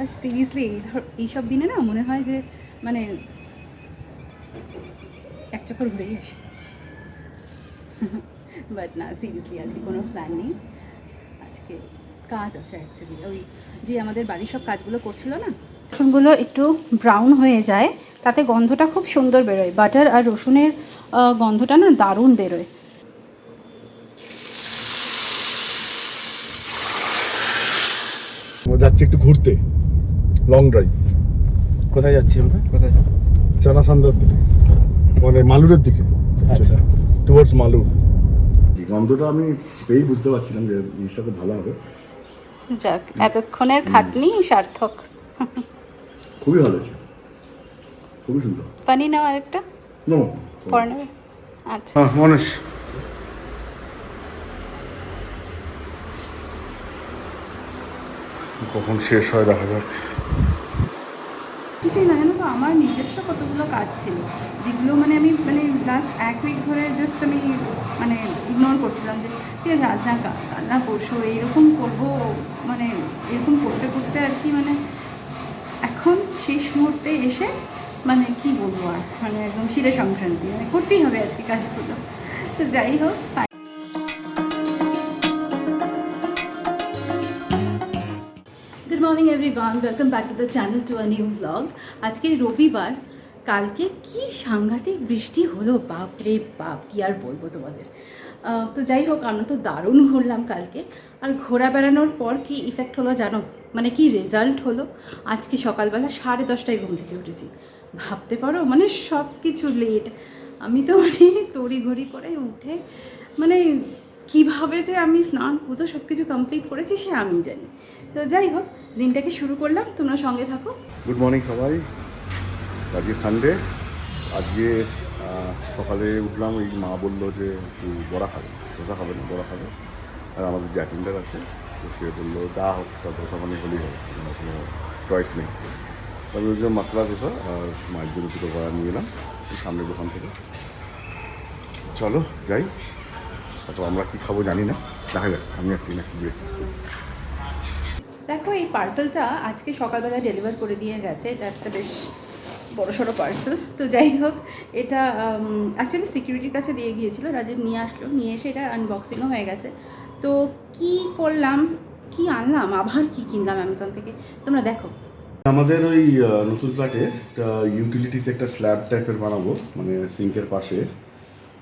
আর seriously এই ধর, এইসব দিনে না মনে হয় যে মানে এক চক্কর ঘুরেই আসে। বাট না সিরিয়াসলি আজকে কোনো প্ল্যান নেই। আজকে কাজ আছে অ্যাকচুয়ালি ওই যে আমাদের বাড়ির সব কাজগুলো করছিল না, রসুনগুলো একটু ব্রাউন হয়ে যায়, তাতে গন্ধটা খুব সুন্দর বেরোয়। বাটার আর রসুনের গন্ধটা না দারুণ বেরোয়। যাচ্ছি একটু ঘুরতে। লং ড্রাইভ কোথায় যাচ্ছি আমরা? কোথায় চানা সান্দার দিকে। মানে মালুরের দিকে। আচ্ছা। টুয়ার্ডস মালুর। এই গন্ধটা আমি পেয়েই বুঝতে পারছিলাম যে জিনিসটা খুব ভালো হবে। যাক এতক্ষণের খাটনি সার্থক। খুবই ভালো হয়েছে। খুবই সুন্দর। পানি নাও আরেকটা। নো পরে নেবে। আচ্ছা। হ্যাঁ মনেশ। কখন শেষ হয় দেখা যাক। কিছুই না, জানো তো, আমার নিজস্ব কতগুলো কাজ ছিল, যেগুলো মানে আমি মানে লাস্ট এক উইক ধরে জাস্ট আমি মানে ইগনোর করছিলাম যে, ঠিক আছে, আজ না না পরশু এইরকম করব মানে এরকম করতে করতে আর কি মানে এখন শেষ মুহূর্তে এসে মানে কি বলব আর মানে একদম শিরে সংক্রান্তি মানে করতেই হবে আজকে কাজগুলো। তো যাই হোক good morning everyone welcome back to the channel to a new blog আজকে রবিবার। কালকে কি সাংঘাতিক বৃষ্টি হলো? বাপ রে বাপ, কি আর বলব তোমাদের। তো যাই হোক, আমরা তো দারুণ ঘুরলাম কালকে। আর ঘোরা বেড়ানোর পর কি ইফেক্ট হলো জানো? মানে কি রেজাল্ট হলো? আজকে সকালবেলা সাড়ে দশটায় ঘুম থেকে উঠেছি। ভাবতে পারো মানে সব কিছু লেট আমি তো মানে তড়িঘড়ি করে উঠে মানে কীভাবে যে আমি স্নান পুজো সব কিছু কমপ্লিট করেছি সে আমি জানি। তো যাই হোক দিনটাকে শুরু করলাম, তোমরা সঙ্গে থাকো। গুড মর্নিং সবাই। আজকে সানডে আজকে সকালে উঠলাম, এই মা বলল যে, একটু বড়া খাবে। ধোসা খাবে না? বড়া খাবে। আর আমাদের যে অ্যাটেন্ডার আছে, তো সে বলল, যা হোক, তা ধোসা মানে হলেই হবে, কোনো চয়েস নেই। তবে ওই জন্য মশলা ধোসা আর মায়ের জন্য দুটো বড়া নিয়ে এলাম সামনের দোকান থেকে। চলো, যাই। তারপর আমরা কী খাব জানি না। দেখা যাক, আমি একটি নাকি ব্রেকফাস্ট করি দেখো, এই পার্সেলটা আজকে সকালবেলা ডেলিভার করে দিয়ে গেছে। এটা একটা বেশ বড় সড়ো পার্সেল তো যাই হোক, এটা অ্যাকচুয়ালি সিকিউরিটির কাছে দিয়ে গিয়েছিল, রাজীব নিয়ে আসলো। নিয়ে এসে এটা আনবক্সিংও হয়ে গেছে। তো কি করলাম? কি আনলাম? আবার কি কিনলাম অ্যামাজন থেকে? তোমরা দেখো। আমাদের ওই নতুন ফ্ল্যাটে একটা ইউটিলিটিতে একটা স্ল্যাব টাইপের বানাবো মানে সিঙ্কের পাশে।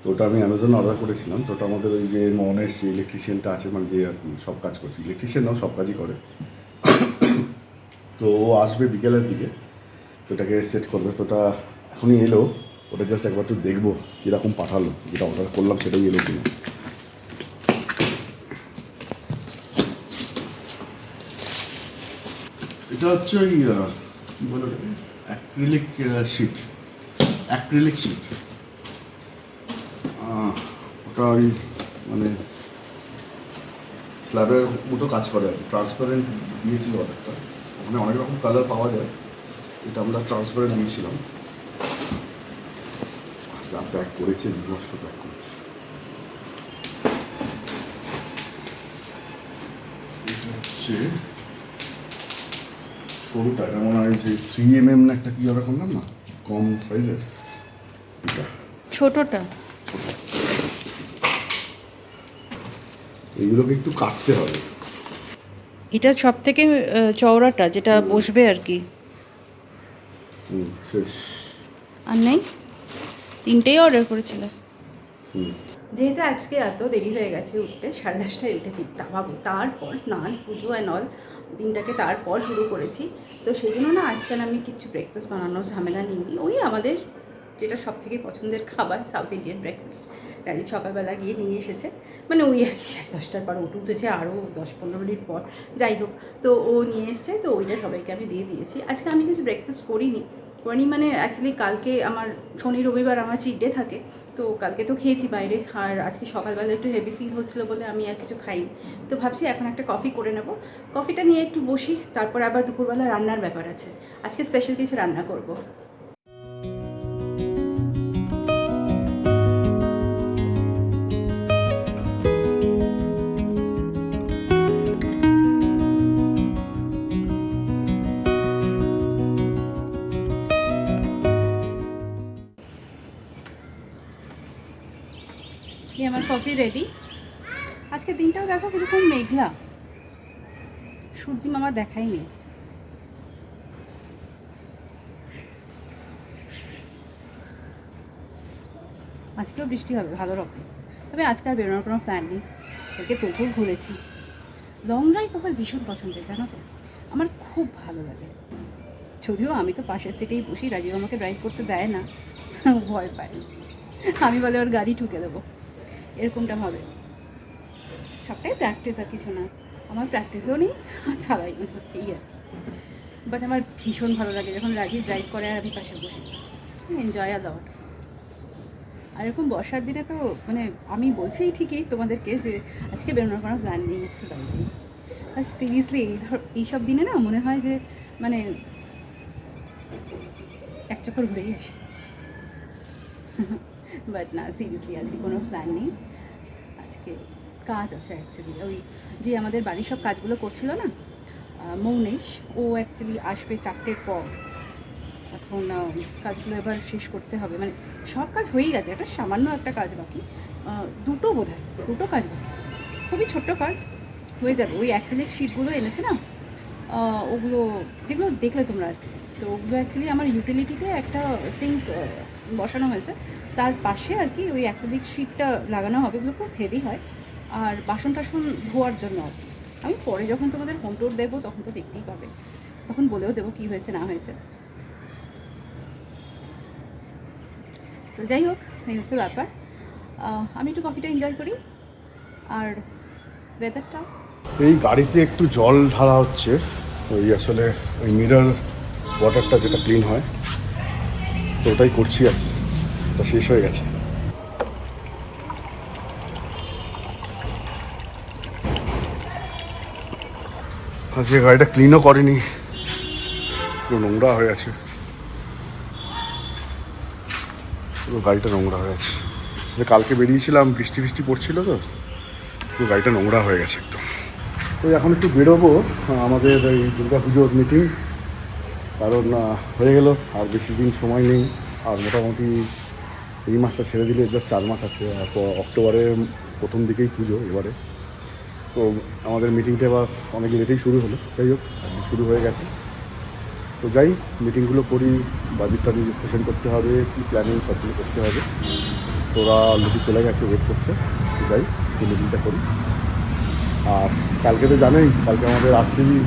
তো ওটা আমি অ্যামাজন অর্ডার করেছিলাম। তো ওটা আমাদের ওই যে মনের যে ইলেকট্রিশিয়ানটা আছে মানে যে আর কি সব কাজ করছে। ইলেকট্রিশিয়ান সব কাজই করে। তো ও আসবে বিকেলের দিকে। তো ওটাকে সেট করবে। তো ওটা এখনই এলো। ওটা জাস্ট একবার একটু দেখব কীরকম পাঠালো, যেটা অর্ডার করলাম সেটাই এলো কিনা। এটা হচ্ছে ওই কি বলে অ্যাক্রিলিক শিট অ্যাক্রিলিক শিট ওটা ওই মানে স্ল্যাবের মতো কাজ করে আর কি। ট্রান্সপারেন্ট দিয়েছিল অর্ডারটা ওখানে অনেক রকম কালার পাওয়া যায়। এটা আমরা ট্রান্সপারেন্ট দিয়েছিলাম। যা প্যাক করেছে নিজস্ব প্যাক করেছে। এটা হচ্ছে সরুটা। এটা মনে হয় যে থ্রি এম এম না একটা কি অর্ডার করলাম না? কম সাইজের এটা। ছোটোটা। এইগুলোকে একটু কাটতে হবে। এটা সব থেকে চওড়াটা যেটা বসবে আর কি। শেষ। আর নেই? তিনটেই অর্ডার করেছিল? হুম। যেহেতু আজকে এত দেরি হয়ে গেছে উঠতে সাড়ে দশটায় উঠেছি তা ভাবো তারপর স্নান পুজো অ্যান্ড অল দিনটাকে তারপর শুরু করেছি। তো সেই জন্য না আজকাল আমি কিছু ব্রেকফাস্ট বানানোর ঝামেলা নিইনি ওই আমাদের যেটা সব থেকে পছন্দের খাবার সাউথ ইন্ডিয়ান ব্রেকফাস্ট রাজীব সকালবেলা গিয়ে নিয়ে এসেছে। মানে ওই আর কি, সাড়ে দশটার পর উঠে উঠেছে আরও দশ পনেরো মিনিট পর। যাই হোক, তো ও নিয়ে এসছে, তো ওইটা সবাইকে আমি দিয়ে দিয়েছি। আজকে আমি কিছু ব্রেকফাস্ট করিনি। করিনি মানে অ্যাকচুয়ালি কালকে আমার শনি রবিবার আমার চিট ডে থাকে, তো কালকে তো খেয়েছি বাইরে। আর আজকে সকালবেলা একটু হেভি ফিল হচ্ছিল বলে আমি আর কিছু খাইনি। তো ভাবছি এখন একটা কফি করে নেব। কফিটা নিয়ে একটু বসি, তারপর আবার দুপুরবেলা রান্নার ব্যাপার আছে। আজকে স্পেশাল কিছু রান্না করব। কফি রেডি আজকে দিনটাও দেখো কীরকম মেঘলা। সূর্যি মামা দেখাইনি আজকেও বৃষ্টি হবে, ভালো রকম। তবে আজকে আর বেরোনোর কোনো প্ল্যান নেই। ওকে প্রচুর ঘুরেছি। লং ড্রাইভ আমার ভীষণ পছন্দের, জানো তো? আমার খুব ভালো লাগে। যদিও আমি তো পাশের সিটেই বসি, রাজীব আমাকে ড্রাইভ করতে দেয় না। ভয় পায়। আমি বলে ওর গাড়ি ঠুকে দেবো। এরকমটা হবে। সবটাই প্র্যাকটিস আর কিছু না। আমার প্র্যাকটিসও নেই, আর চালাই এই আর বাট আমার ভীষণ ভালো লাগে যখন রাজীব ড্রাইভ করে আর আমি পাশে বসি। এনজয় আর লট আর এরকম বর্ষার দিনে তো মানে আমি বলছি ঠিকই তোমাদেরকে যে আজকে বেরোনোর কোনো প্ল্যান নেই, আজকে বাইরে নেই। আর সিরিয়াসলি এই ধর এইসব দিনে না মনে হয় যে মানে এক চক্কর ঘুরেই আসি। বাট না সিরিয়াসলি আজকে কোনো প্ল্যান নেই। আজকে কাজ আছে অ্যাকচুয়ালি ওই যে আমাদের বাড়ির সব কাজগুলো করছিল না মৌনেশ, ও অ্যাকচুয়ালি আসবে চারটের পর। এখন কাজগুলো এবার শেষ করতে হবে। মানে সব কাজ হয়েই গেছে, একটা সামান্য একটা কাজ বাকি। দুটো বোধ হয় দুটো কাজ বাকি। খুবই ছোট্ট কাজ হয়ে যাবে। ওই অ্যাক্রিলিক শিটগুলো এনেছে না ওগুলো যেগুলো দেখলে তোমরা আর কি। তো ওগুলো অ্যাকচুয়ালি আমার ইউটিলিটিতে একটা সিঙ্ক বসানো হয়েছে। তার পাশে আর কি ওই অ্যাক্রিলিক শিটটা লাগানো হবে, এগুলো খুব হেভি হয়। আর বাসন টাসন ধোয়ার জন্য। আর। আমি পরে যখন তোমাদের হোম টোর দেবো, তখন তো দেখতেই পাবে। তখন বলেও দেবো কী হয়েছে, না হয়েছে। তো যাই হোক, এই হচ্ছে ব্যাপার। আমি একটু কফিটা এনজয় করি। আর ওয়েদারটা এই গাড়িতে একটু জল ঢালা হচ্ছে। ওই আসলে ওই মিরার ওয়াটারটা যেটা ক্লিন হয়, তো ওটাই করছি আর কি। তা শেষ হয়ে গেছে। আজকে গাড়িটা ক্লিনও করেনি। পুরো নোংরা হয়ে আছে। পুরো গাড়িটা নোংরা হয়ে আছে। আসলে কালকে বেরিয়েছিলাম, বৃষ্টি বৃষ্টি পড়ছিল তো, পুরো গাড়িটা নোংরা হয়ে গেছে একদম। তো এখন একটু বেরোবো, আমাদের এই দুর্গা পুজোর মিটিং কারণ হয়ে গেল, আর বেশি দিন সময় নেই। আর মোটামুটি এই মাসটা ছেড়ে দিলে জাস্ট চার মাস আছে অক্টোবরের প্রথম দিকেই পুজো এবারে। তো আমাদের মিটিংটা এবার অনেক লেটেই শুরু হলো, যাই হোক শুরু হয়ে গেছে। তো যাই মিটিংগুলো করি বাজেটটা নিয়ে ডিসকাশন করতে হবে, কী প্ল্যানিং সবগুলো করতে হবে। তোরা লুটি চলে গেছে ওয়েট করছে, যাই, এই মিটিংটা করি। আর কালকে তো জানেই, কালকে আমাদের আরসিবি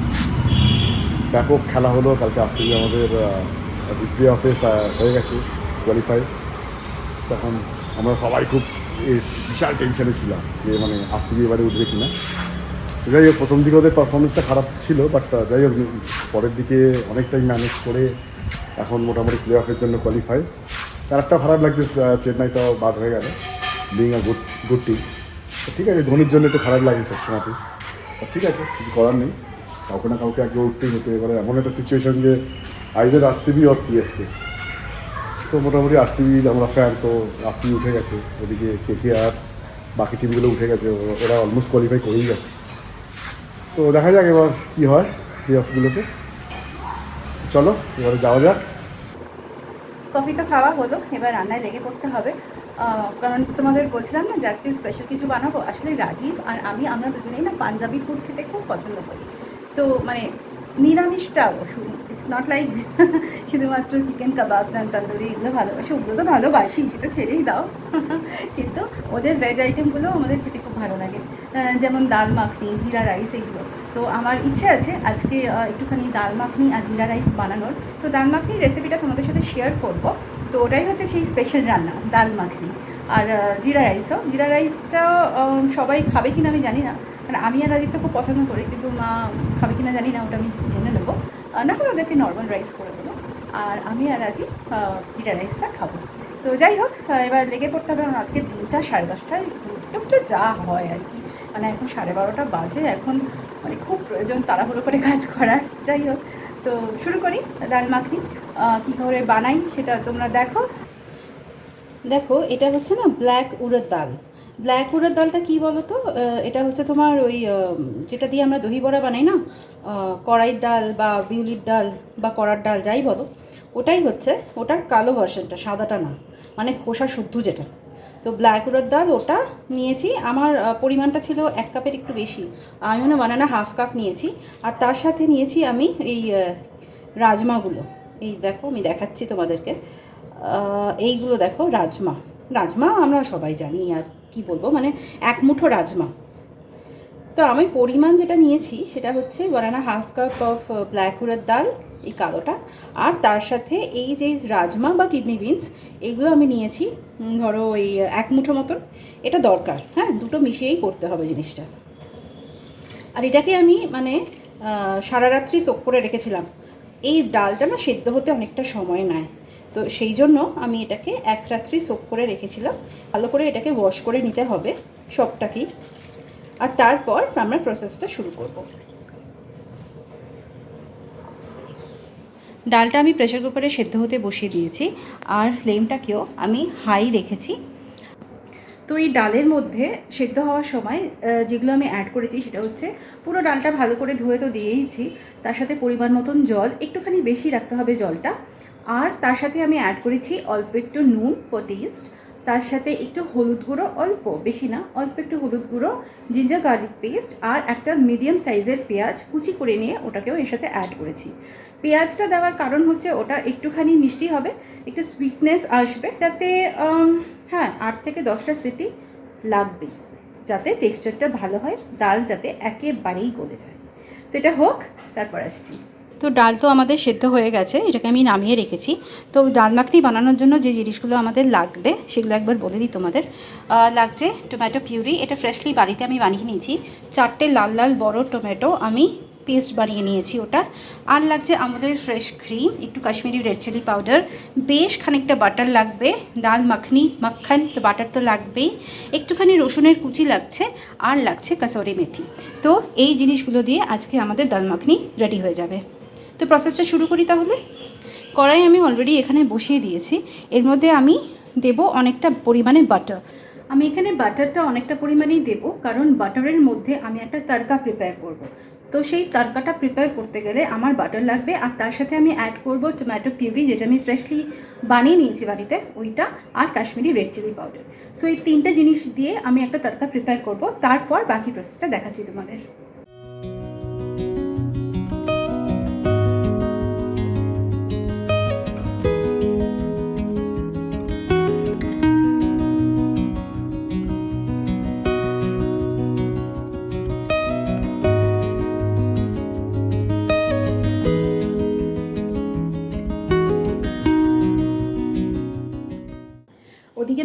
ব্যাপক খেলা হলো, কালকে আরসিবি আমাদের প্লে অফে হয়ে গেছে কোয়ালিফাই তখন আমরা সবাই খুব বিশাল টেনশনে ছিলাম যে মানে আরসিবি এবারে উঠবে কিনা। যাই হোক, প্রথম দিকে ওদের পারফরমেন্সটা খারাপ ছিল বাট যাই হোক, পরের দিকে অনেকটাই ম্যানেজ করে এখন মোটামুটি প্লে অফের জন্য কোয়ালিফাই তার একটা খারাপ লাগছে চেন্নাইটাও বাদ হয়ে গেল। Being a good good team ঠিক আছে, ধোনির জন্য একটু খারাপ লাগে সবসময়তেই ঠিক আছে, কিছু করার নেই। কাউকে না কাউকে আগে উঠতেই হতে এবারে এমন একটা সিচুয়েশন যে আইদের আর সিবি আর সিএসকে তো মোটামুটি আরসিবি আমরা ফ্যান তো আরসিবি উঠে গেছে। ওদিকে কে কে আর বাকি টিমগুলো উঠে গেছে। ওরা অলমোস্ট কোয়ালিফাই করেই গেছে। তো দেখা যাক এবার কী হয় প্লে অফগুলোতে চলো, এবারে যাওয়া যাক। কফি তো খাওয়া হলো, এবার রান্নায় লেগে পড়তে হবে। কারণ তোমাদের বলছিলাম না যে আজকে স্পেশাল কিছু বানাবো? আসলে রাজীব আর আমি, আমরা দুজনেই না পাঞ্জাবি ফুড খেতে খুব পছন্দ করি। তো মানে নিরামিষটাও ইটস নট লাইক শুধুমাত্র চিকেন কাবাবস অ্যান্ড তন্দুরি এগুলো ভালোবাসি, ওগুলো তো ভালোবাসি, সেটা ছেড়েই দাও। কিন্তু ওদের ভেজ আইটেমগুলো আমাদের খেতে খুব ভালো লাগে। যেমন ডাল মাখনি, জিরা রাইস এগুলো। তো আমার ইচ্ছে আছে আজকে একটুখানি ডাল মাখনি আর জিরা রাইস বানানোর। তো ডাল মাখনির রেসিপিটা তোমাদের সাথে শেয়ার করব। তো ওটাই হচ্ছে সেই স্পেশাল রান্না, ডাল মাখনি। আর জিরা রাইসও জিরা রাইসটা সবাই খাবে কিনা আমি জানি না। মানে আমি আর রাজিত খুব পছন্দ করি, কিন্তু মা খাবে কিনা জানি না, ওটা আমি জেনে নেব। না হলে ওদেরকে নর্মাল রাইস করে দেবো। আর আমি আর রাজি জিরা রাইসটা খাব। তো যাই হোক এবার লেগে পড়তে হবে আজকে দিনটা সাড়ে দশটায় উঠতে যা হয় আর কি। মানে এখন সাড়ে বারোটা বাজে, এখন মানে খুব প্রয়োজন তাড়াহুড়ো করে কাজ করার। যাই হোক, তো শুরু করি, ডাল মাখনি। কী করে বানাই সেটা তোমরা দেখো। দেখো, এটা হচ্ছে না ব্ল্যাক উড়ের ডাল। ব্ল্যাক উড়ের ডালটা কী বলো তো এটা হচ্ছে তোমার ওই যেটা দিয়ে আমরা দহি বড়া বানাই না? কড়াইয়ের ডাল বা বিউলির ডাল বা কড়ার ডাল, যাই বলো। ওটাই হচ্ছে, ওটার কালো ভার্সনটা সাদাটা না। মানে খোসা শুদ্ধ যেটা। তো ব্ল্যাক উড়ার ডাল ওটা নিয়েছি। আমার পরিমাণটা ছিল এক কাপের একটু বেশি। আমি মানে বানানা হাফ কাপ নিয়েছি। আর তার সাথে নিয়েছি আমি এই রাজমাগুলো এই দেখো, আমি দেখাচ্ছি তোমাদেরকে। এইগুলো দেখো, রাজমা। রাজমা আমরা সবাই জানি, আর কি বলব? মানে এক মুঠো রাজমা। তো আমি পরিমাণ যেটা নিয়েছি সেটা হচ্ছে banana half cup of black উড়ার ডাল এই কালোটা। আর তার সাথে এই যে রাজমা বা কিডনি বিনস এগুলো আমি নিয়েছি ধরো এই এক মুঠো মতন। এটা দরকার হ্যাঁ? দুটো মিশিয়েই করতে হবে জিনিসটা। আর এটাকে আমি মানে সারা রাত্রি সোক করে রেখেছিলাম। এই ডালটা না সেদ্ধ হতে অনেকটা সময় নেয়। তো সেই জন্য আমি এটাকে এক রাত্রি সোপ করে রেখেছিলাম। ভালো করে এটাকে ওয়াশ করে নিতে হবে সবটাকেই। আর তারপর আমরা প্রসেসটা শুরু করব। ডালটা আমি প্রেশার কুকারে সেদ্ধ হতে বসিয়ে দিয়েছি। আর ফ্লেমটাকেও আমি হাই রেখেছি। তো এই ডালের মধ্যে সেদ্ধ হওয়ার সময় যেগুলো আমি অ্যাড করেছি সেটা হচ্ছে পুরো ডালটা ভালো করে ধুয়ে তো দিয়েইছি। তার সাথে পরিমাণ মতন জল, একটুখানি বেশি রাখতে হবে জলটা। আর তার সাথে আমি অ্যাড করেছি অল্প একটু নুন ফর টেস্ট তার সাথে একটু হলুদ গুঁড়ো অল্প বেশি না অল্প একটু হলুদ গুঁড়ো জিঞ্জার গার্লিক পেস্ট আর একটা মিডিয়াম সাইজের পেঁয়াজ কুচি করে নিয়ে ওটাকেও এর সাথে অ্যাড করেছি। পেঁয়াজটা দেওয়ার কারণ হচ্ছে ওটা একটুখানি মিষ্টি হবে একটু সুইটনেস আসবে উম, হ্যাঁ আট থেকে দশটা সিটি লাগবে যাতে টেক্সচারটা ভালো হয় ডাল যাতে একেবারেই গলে যায়। তো এটা হোক তারপর আসছি। তো ডাল তো আমাদের সেদ্ধ হয়ে গেছে, এটাকে আমি নামিয়ে রেখেছি। তো ডাল মাখনি বানানোর জন্য যে জিনিসগুলো আমাদের লাগবে, সেগুলো একবার বলে দিই তোমাদের। লাগছে টমেটো পিউরি, এটা ফ্রেশলি বাড়িতে আমি বানিয়ে নিয়েছি। চারটে লাল লাল বড় টমেটো আমি পেস্ট বানিয়ে নিয়েছি ওটা। আর লাগছে আমাদের ফ্রেশ ক্রিম একটু কাশ্মীরি রেড চিলি পাউডার বেশ খানিকটা বাটার লাগবে, ডাল মাখনি মাখান তো বাটার তো লাগবেই। একটুখানি রসুনের কুচি লাগছে, আর লাগছে কাসরি মেথি। তো এই জিনিসগুলো দিয়ে আজকে আমাদের ডাল মাখনি রেডি হয়ে যাবে। তো প্রসেসটা শুরু করি তাহলে? কড়াই আমি অলরেডি এখানে বসিয়ে দিয়েছি। এর মধ্যে আমি দেব অনেকটা পরিমাণে বাটার আমি এখানে বাটারটা অনেকটা পরিমাণেই দেবো, কারণ বাটারের মধ্যে আমি একটা তড়কা প্রিপেয়ার করব। তো সেই তড়কাটা প্রিপেয়ার করতে গেলে আমার বাটার লাগবে, আর তার সাথে আমি অ্যাড করব টমেটো পিউরি যেটা আমি ফ্রেশলি বানিয়ে নিয়েছি বাড়িতে, ওইটা, আর Kashmiri red chilli powder so এই তিনটে জিনিস দিয়ে আমি একটা তড়কা প্রিপেয়ার করব, তারপর বাকি প্রসেসটা দেখাচ্ছি তোমাদের।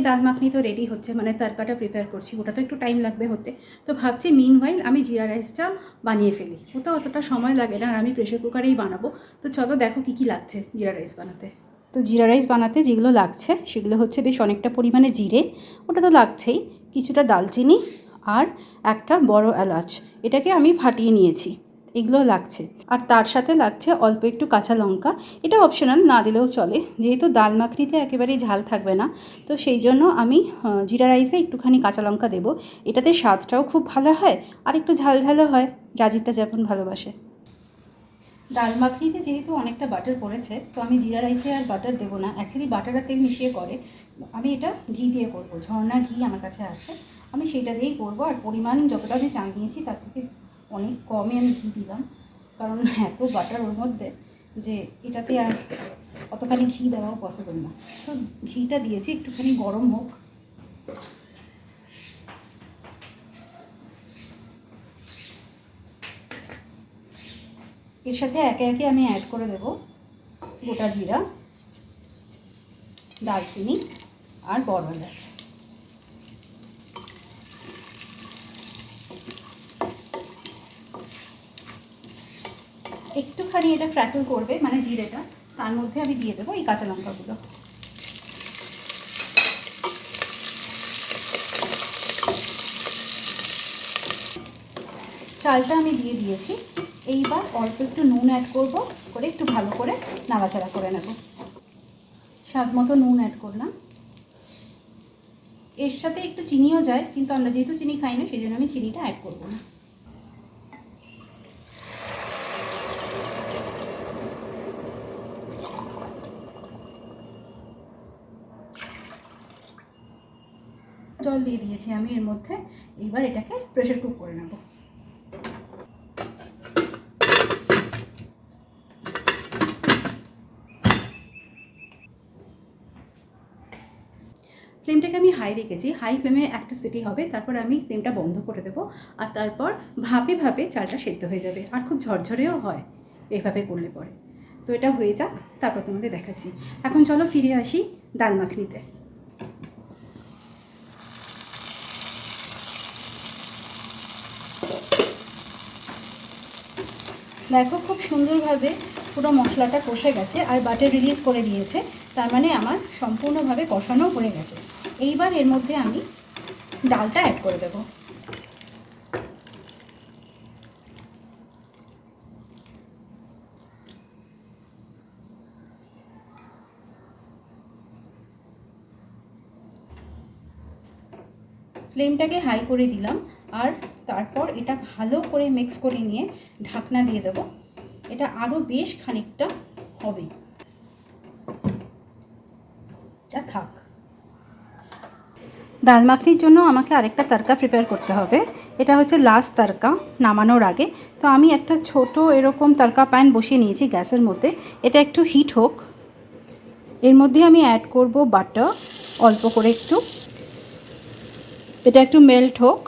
ডাল মাখনি তো রেডি হচ্ছে মানে তরকাটা প্রিপেয়ার করছি, ওটা তো একটু টাইম লাগবে হতে। তো ভাবছি মিন ওয়াইল আমি জিরা রাইসটা বানিয়ে ফেলি। ওটা অতটা সময় লাগে না, আর আমি প্রেশার কুকারেই বানাবো। তো চলো দেখো কী কী লাগছে জিরা রাইস বানাতে। তো জিরা রাইস বানাতে যেগুলো লাগছে, সেগুলো হচ্ছে বেশ অনেকটা পরিমাণে জিরে, ওটা তো লাগছেই। কিছুটা দালচিনি আর একটা বড় এলাচ। এটাকে আমি ফাটিয়ে নিয়েছি। এগুলো লাগছে। আর তার সাথে লাগছে অল্প একটু কাঁচা লঙ্কা। এটা অপশনাল না দিলেও চলে। যেহেতু ডাল মাখনিতে একেবারেই ঝাল থাকবে না, তো সেই জন্য আমি জিরা রাইসে একটুখানি কাঁচা লঙ্কা দেবো। এটাতে স্বাদটাও খুব ভালো হয়, আর একটু ঝাল ঝালও হয়। রাজীবটা যেমন ভালোবাসে। ডাল মাখনিতে যেহেতু অনেকটা বাটার পড়েছে, তো আমি জিরা রাইসে আর বাটার দেবো না। অ্যাকচুয়ালি বাটার আর তেল মিশিয়ে করে। আমি এটা ঘি দিয়ে করব। ঝর্ণা ঘি আমার কাছে আছে। আমি সেটা দিয়েই করব। আর পরিমাণ যতটা আমি চাল নিয়েছি, তার থেকে অনেক কমে আমি ঘি দিলাম। কারণ এত বাটার ওর মধ্যে যে এটাতে আর অতখানি ঘি দেওয়াও পসিবল না। তো ঘিটা দিয়েছি, একটুখানি গরম হোক। এর সাথে একে একে আমি অ্যাড করে দেব গোটা জিরা, দারচিনি আর বড় এলাচ। একটুখানি এটা ফ্র্যাকল করবে মানে জিরেটা, তার মধ্যে আমি দিয়ে দেবো এই কাঁচা লঙ্কাগুলো। চালটা আমি দিয়ে দিয়েছি। এইবার অল্প একটু নুন অ্যাড করব, করে একটু ভালো করে নাড়াচাড়া করে নেব। স্বাদ মতো নুন অ্যাড করলাম। এর সাথে একটু চিনিও যায়, কিন্তু আমরা যেহেতু চিনি খাই না, সেই জন্য আমি চিনিটা অ্যাড করব না জল দিয়ে দিয়েছি আমি এর মধ্যে এইবার এটাকে প্রেশার কুক করে নেব। ফ্লেমটাকে আমি হাই রেখেছি হাই ফ্লেমে একটা সিটি হবে, তারপর আমি ফ্লেমটা বন্ধ করে দেবো, আর তারপর ভাপে ভাপে চালটা সেদ্ধ হয়ে যাবে, আর খুব ঝরঝরেও হয়, এভাবে করলে পরে। তো এটা হয়ে যাক, তারপর তোমাদের দেখাচ্ছি। এখন চলো ফিরে আসি ডাল মাখনিতে। দেখো, খুব সুন্দরভাবে পুরো মশলাটা কষে গেছে আর বাটার রিলিজ করে দিয়েছে। তার মানে আমার সম্পূর্ণভাবে কষানো হয়ে গেছে। এইবার এর মধ্যে আমি ডালটা অ্যাড করে দেবো। ফ্লেমটাকে হাই করে দিলাম। আর তারপর এটা ভালো করে মিক্স করে নিয়ে ঢাকনা দিয়ে দেবো। এটা আরও বেশ খানিকটা হবে। যা থাক। ডাল মাখনির জন্য আমাকে আরেকটা তরকা প্রিপেয়ার করতে হবে। এটা হচ্ছে লাস্ট তরকা নামানোর আগে। তো আমি একটা ছোট এরকম তারকা প্যান বসিয়ে নিয়েছি গ্যাসের মধ্যে। এটা একটু হিট হোক। এর মধ্যে আমি অ্যাড করব বাটার অল্প করে একটু। এটা একটু মেল্ট হোক।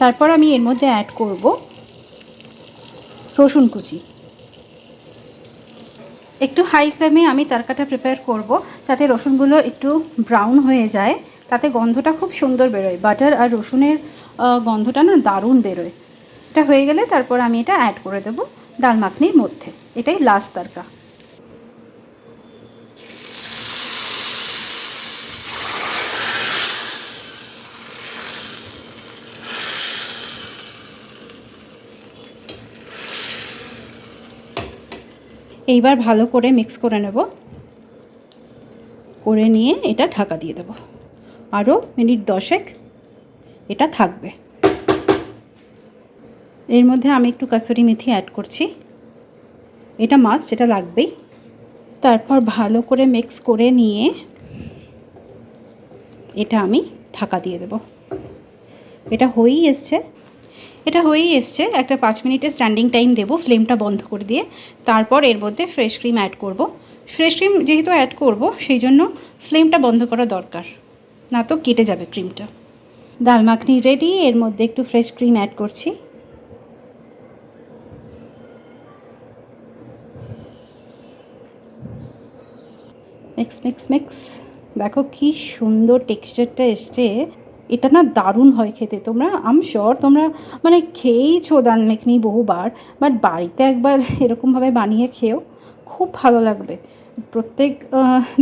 তারপর আমি এর মধ্যে অ্যাড করব রসুন কুচি। একটু হাই ফ্লেমে আমি তরকাটা প্রিপেয়ার করব, তাতে রসুনগুলো একটু ব্রাউন হয়ে যায়, তাতে গন্ধটা খুব সুন্দর বেরোয়। বাটার আর রসুনের গন্ধটা না দারুণ বেরোয়। এটা হয়ে গেলে তারপর আমি এটা অ্যাড করে দেবো ডাল মাখনির মধ্যে। এটাই লাস্ট তরকা। এইবার ভালো করে মিক্স করে নেব। করে নিয়ে এটা ঢাকা দিয়ে দেবো। আরও মিনিট দশেক এটা থাকবে। এর মধ্যে আমি একটু কাসুরি মেথি অ্যাড করছি। এটা মাস্ট এটা লাগবেই। তারপর ভালো করে মিক্স করে নিয়ে এটা আমি ঢাকা দিয়ে দেব। এটা হয়েই এসছে। এটা হয়েই এসছে। একটা পাঁচ মিনিটের স্ট্যান্ডিং টাইম দেবো ফ্লেমটা বন্ধ করে দিয়ে। তারপর এর মধ্যে ফ্রেশ ক্রিম অ্যাড করব। ফ্রেশ ক্রিম যেহেতু অ্যাড করব, সেই জন্য ফ্লেমটা বন্ধ করা দরকার। না তো কেটে যাবে ক্রিমটা ডাল মাখনি রেডি এর মধ্যে একটু ফ্রেশ ক্রিম অ্যাড করছি। মিক্স মিক্স মিক্স দেখো কি সুন্দর টেক্সচারটা এসছে। এটা না দারুণ হয় খেতে। তোমরা আম শিওর তোমরা মানে খেয়েইছো দাল মেখনি বহুবার বাট বাড়িতে একবার এরকমভাবে বানিয়ে খেও, খুব ভালো লাগবে। প্রত্যেক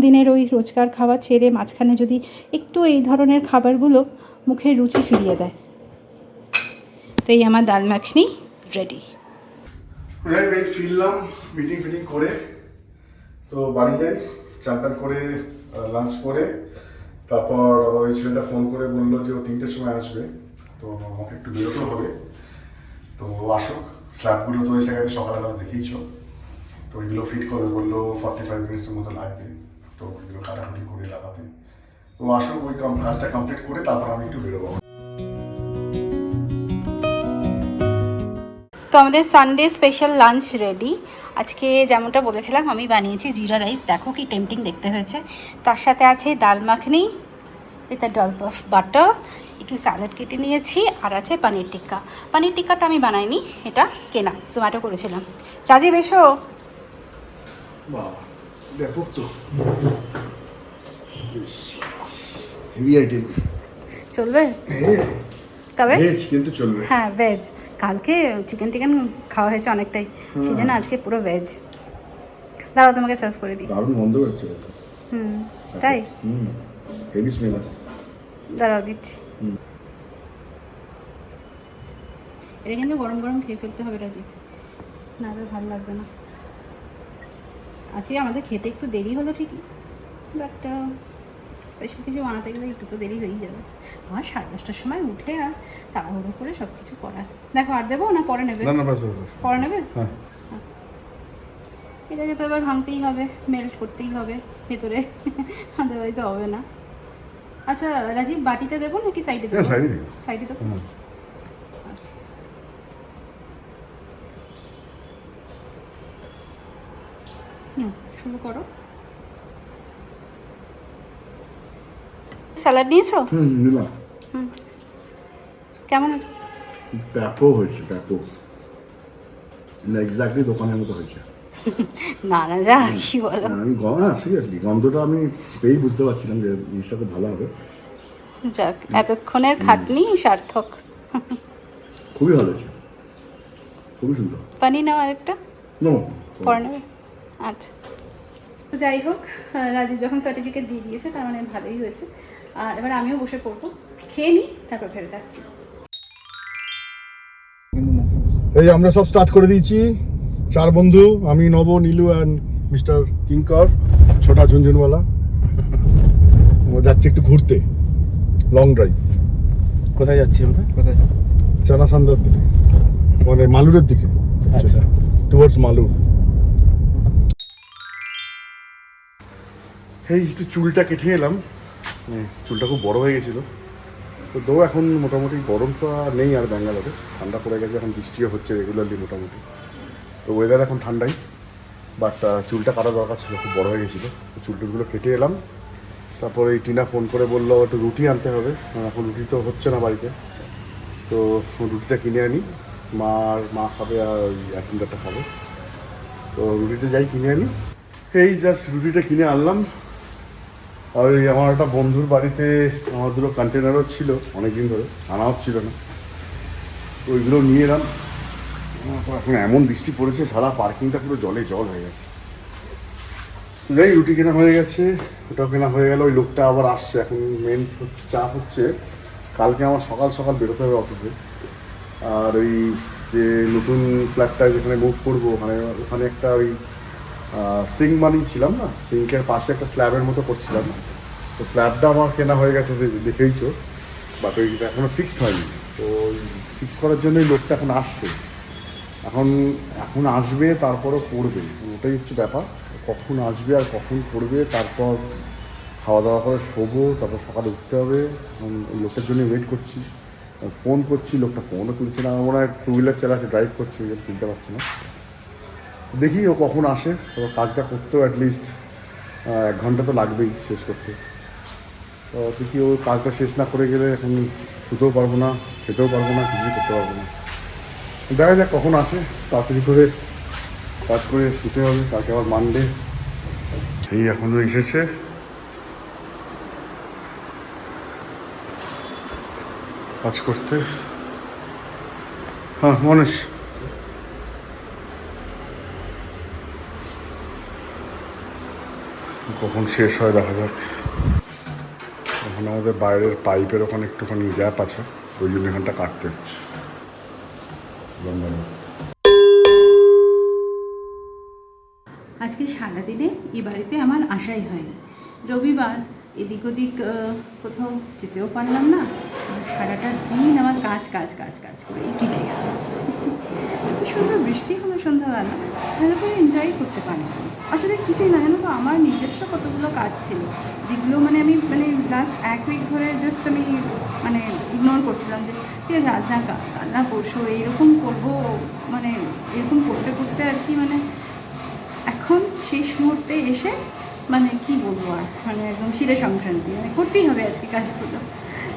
দিনের ওই রোজকার খাবার ছেড়ে মাঝখানে যদি একটু এই ধরনের খাবারগুলো মুখে রুচি ফিরিয়ে দেয়। তো এই আমার ডাল মাখনি রেডি ফিরলাম মিটিং ফিটিং করে। তো বাড়ি যাই চাকার করে লাঞ্চ করে। তারপর আবার ওই ছেলেটা ফোন করে বলল যে ও তিনটের সময় আসবে, তো আমাকে একটু বেরোতে হবে। তো আসুক, স্ল্যাবগুলো তো এসে গেছে সকালবেলা দেখিয়েছো। তো ওইগুলো ফিট করবে বলল ফর্টি ফাইভ মিনিটসের মতো লাগবে। তো ওইগুলো কাটাকুটি করে লাগাতে। তো আসুক, ওই কাজটা কমপ্লিট করে তারপর আমি একটু বেরোবো। তো আমাদের সানডে স্পেশাল লাঞ্চ রেডি আজকে যেমনটা বলেছিলাম, আমি বানিয়েছি জিরা রাইস। দেখো কি টেম্পটিং দেখতে হয়েছে। তার সাথে আছে dal makhani with a dollop of butter একটু স্যালাড কেটে নিয়েছি আর আছে পানির টিক্কা। পানির টিক্কাটা আমি বানাইনি এটা কেনা জোম্যাটো করেছিলাম। রাজীব এসো। ব্যাপক তো। হেভি আইটেম চলবে? তবে? ভেজ কিন্তু চলবে। হ্যাঁ ভেজ কালকে চিকেন টিকেন খাওয়া হয়েছে অনেকটাই সেই জন্য আজকে পুরো ভেজ দাঁড়াও তোমাকে সার্ভ করে দিই। দারুণ বন্ধ করছে এটা হুম তাই? হুম। হেভি স্মেল আসছে দাঁড়াও দিচ্ছি। এটা কিন্তু গরম গরম খেয়ে ফেলতে হবে রাজীব। না হলে ভালো লাগবে না। আজকে আমাদের খেতে একটু দেরি হলো ঠিকই বাট স্পেশাল কিছু বানাতে গেলে একটু তো দেরি হয়েই যাবে। আমার সাড়ে দশটার সময় উঠে আর তাড়াহুড়ো করে সব কিছু করা। দেখো আর দেবো না পরে নেবে? পরে নেবে? হ্যাঁ। এটাকে তো এবার ভাঙতেই হবে মেল্ট করতেই হবে ভেতরে। আদারওয়াইজ হবে না। আচ্ছা রাজীব বাটিতে দেবো নাকি সাইডে দেবো? হ্যাঁ সাইডে দিও সাইডে দেবো? আচ্ছা। শুরু করো। স্যালাড নিয়েছো? হুম নিলাম। কেমন আছে? ব্যাপক হয়েছে ব্যাপক। না এক্স্যাক্টলি দোকানের মতো হয়েছে। না না যা কি বলো? আমি গ- হ্যাঁ সিরিয়াসলি গন্ধটা আমি পেয়েই বুঝতে পারছিলাম যে জিনিসটা খুব ভালো হবে। যাক এতক্ষণের খাটনি সার্থক। খুবই ভালো হয়েছে। খুবই সুন্দর। পানি নাও আরেকটা? নো। পরে নেবে? আচ্ছা। তো যাই হোক রাজীব যখন সার্টিফিকেট দিয়ে দিয়েছে তার মানে ভালোই হয়েছে। আর এবার আমিও বসে পড়ব। খেয়ে নিই তারপর ফেরত আসছি। এই আমরা সব স্টার্ট করে দিয়েছি। চার বন্ধু আমি নব নীলু অ্যান্ড মিস্টার কিঙ্কর ছোটা ঝুনঝুনওয়ালা। যাচ্ছি একটু ঘুরতে লং ড্রাইভ কোথায় যাচ্ছি আমরা? কোথায়? চানা সান্দার দিকে মানে মালুরের দিকে। আচ্ছা। টুয়ার্ডস মালুর। এই একটু চুলটা কেটে এলাম। মানে চুলটা খুব বড় হয়ে গেছিল। তো দো এখন মোটামুটি গরম তো আর নেই আর ব্যাঙ্গালোরে। ঠান্ডা পড়ে গেছে এখন বৃষ্টিও হচ্ছে রেগুলারলি মোটামুটি। তো ওয়েদার এখন ঠান্ডাই বাট চুলটা কাটা দরকার ছিল, খুব বড় হয়ে গেছিল। তো চুল টুলগুলো কেটে এলাম। তারপরে এই টিনা ফোন করে বলল, একটু রুটি আনতে হবে। এখন রুটি তো হচ্ছে না বাড়িতে। তো রুটিটা কিনে আনি। মা আর মা খাবে আর অ্যাটেন্ডারটা খাবে। তো রুটিটা যাই কিনে আনি। এই জাস্ট রুটিটা কিনে আনলাম। আর ওই আমার একটা বন্ধুর বাড়িতে আমার দুটো কন্টেনারও ছিল অনেক দিন ধরে আনা হচ্ছিল না। তো ওইগুলো নিয়ে এলাম। এখন এমন বৃষ্টি পড়েছে, সারা পার্কিংটা পুরো জলে জল হয়ে গেছে। যাই, রুটি কেনা হয়ে গেছে, ওটাও কেনা হয়ে গেল, ওই লোকটা আবার আসছে, এখন মেন চাপ হচ্ছে। কালকে আমার সকাল সকাল বেরোতে হবে অফিসে আর ওই যে নতুন ফ্ল্যাটটা যেখানে মুভ করব, ওখানে ওখানে একটা ওই সিঙ্ক বানিয়েছিলাম না? সিঙ্কের পাশে একটা স্ল্যাবের মতো করছিলাম। তো স্ল্যাবটা আমার কেনা হয়ে গেছে দেখেইছো। বাট ওই এখনও ফিক্সড হয়নি। তো ফিক্স করার জন্যই লোকটা এখন আসছে। এখন এখন আসবে, তারপরও করবে। ওটাই হচ্ছে ব্যাপার। কখন আসবে আর কখন করবে, তারপর খাওয়া দাওয়া করে শোবো, তারপর সকালে উঠতে হবে। ওই লোকটার জন্য ওয়েট করছি। ফোন করছি, লোকটা ফোনও তুলছে না। হয় টু হুইলার চালাচ্ছে ড্রাইভ করছে তুলতে পারছে না। দেখি ও কখন আসে। তো কাজটা করতেও অ্যাটলিস্ট এক ঘণ্টা তো লাগবেই শেষ করতে। তো দেখি ও কাজটা শেষ না করে গেলে এখন শুতেও পারব না, খেতেও পারব না, কিছুই করতে পারব না। দেখা যাক কখন আসে। তাড়াতাড়ি করে কাজ করে শুতে হবে, কালকে আবার মানডে এই এখনও এসেছে। কাজ করতে। হ্যাঁ মনেশ কখন শেষ হয় দেখা যাক। এখন আমাদের বাইরের পাইপের ওখানে একটুখানি গ্যাপ আছে, ওই জন্য এখানটা কাটতে হচ্ছে। লন্ডনে। আজকে সারাদিনে এই বাড়িতে আমার আশাই হয়নি। রবিবার এদিক ওদিক কোথাও যেতেও পারলাম না। সারাটা দিন আমার কাজ কাজ কাজ কাজ করে কেটে গেল। এত সুন্দর বৃষ্টি হলো সন্ধ্যাবেলা। ভালো করে এনজয় করতে পারি আসলে কিছুই না, জানো তো? আমার নিজস্ব কতগুলো কাজ ছিল, যেগুলো মানে আমি মানে লাস্ট এক উইক ধরে জাস্ট আমি মানে ইগনোর করছিলাম যে, ঠিক আছে, আজ না কাল না পরশু এইরকম করব। মানে এরকম করতে করতে আর কি মানে এখন শেষ মুহূর্তে এসে মানে কি বলব আর মানে একদম শিরে সংক্রান্তি মানে করতেই হবে আজকে কাজগুলো।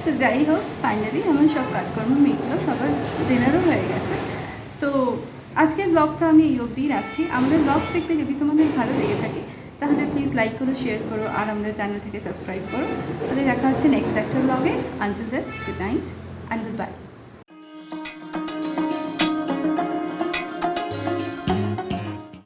তো যাই হোক ফাইনালি আমার সব কাজকর্ম মিটলো, সবার ডিনারও হয়ে গেছে। তো আজকের ব্লগটা আমি এই অবধিই রাখছি। আমাদের ব্লগস দেখতে যদি তোমাদের ভালো লেগে থাকে, তাহলে প্লিজ লাইক করো শেয়ার করো, আর আমাদের চ্যানেল থেকে সাবস্ক্রাইব করো। তাহলে দেখা হচ্ছে নেক্সট একটা ব্লগে until that good night and good bye